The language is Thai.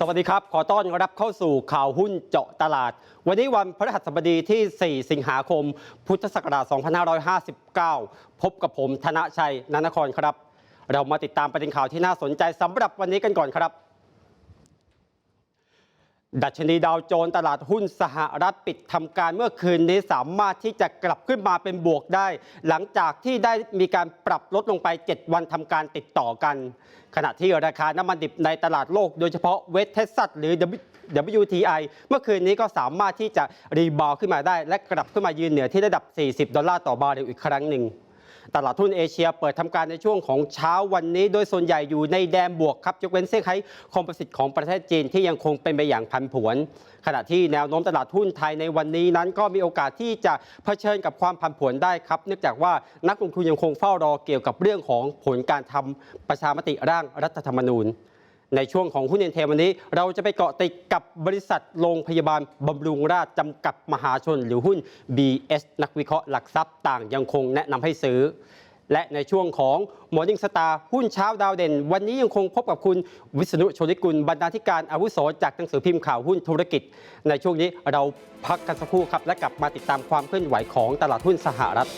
สวัสดีครับ ขอต้อนรับเข้าสู่ข่าวหุ้นเจาะตลาด วันนี้วันพฤหัสบดีที่ 4 สิงหาคม พุทธศักราช 2559 พบกับผมธนชัยนานครครับ เรามาติดตามประเด็นข่าวที่น่าสนใจสำหรับวันนี้กันก่อนครับ ดัชนีดาวโจนส์ตลาดหุ้นสหรัฐปิดทำการเมื่อคืนนี้สามารถที่จะกลับขึ้นมาเป็นบวกได้ หลังจากที่ได้มีการปรับลดลงไป 7 วันทำการติดต่อกัน ขณะที่ราคาน้ำมันดิบในตลาดโลก โดยเฉพาะเวสเทสซัสหรือ WTI เมื่อคืนนี้ก็สามารถที่จะรีบาวด์ขึ้นมาได้ และกลับขึ้นมายืนเหนือที่ระดับ 40 ดอลลาร์ต่อบาร์เรลอีกครั้งหนึ่ง ตลาดทุนเอเชียเปิดทำการในช่วงของเช้าวันนี้ โดยส่วนใหญ่อยู่ในแดนบวกครับยกเว้นเซี่ยงไฮ้คอมโพสิตของประเทศจีนที่ยังคงเป็นไปอย่างพันผวน ขณะที่แนวโน้มตลาดหุ้นไทยในวันนี้นั้น ก็มีโอกาสที่จะเผชิญกับความผันผวนได้ครับ เนื่องจากว่านักลงทุนยังคงเฝ้ารอเกี่ยวกับเรื่องของผลการทำประชามติร่างรัฐธรรมนูญ ในช่วงของหุ้นเอ็นเทวันนี้ เราจะไปเกาะติดกับบริษัทโรงพยาบาลบำรุงราษฎร์จำกัดมหาชน หรือหุ้น BS นักวิเคราะห์หลักทรัพย์ต่างยังคงแนะนำให้ซื้อ และในช่วงของ Morning Star หุ้นเช้าดาวเด่น วันนี้ยังคงพบกับคุณวิษณุโชติกุลบรรณาธิการอาวุโสจากหนังสือพิมพ์ข่าวหุ้นธุรกิจ ในช่วงนี้เราพักกันสักครู่ครับและกลับมาติดตามความเคลื่อนไหวของตลาดหุ้นสหรัฐ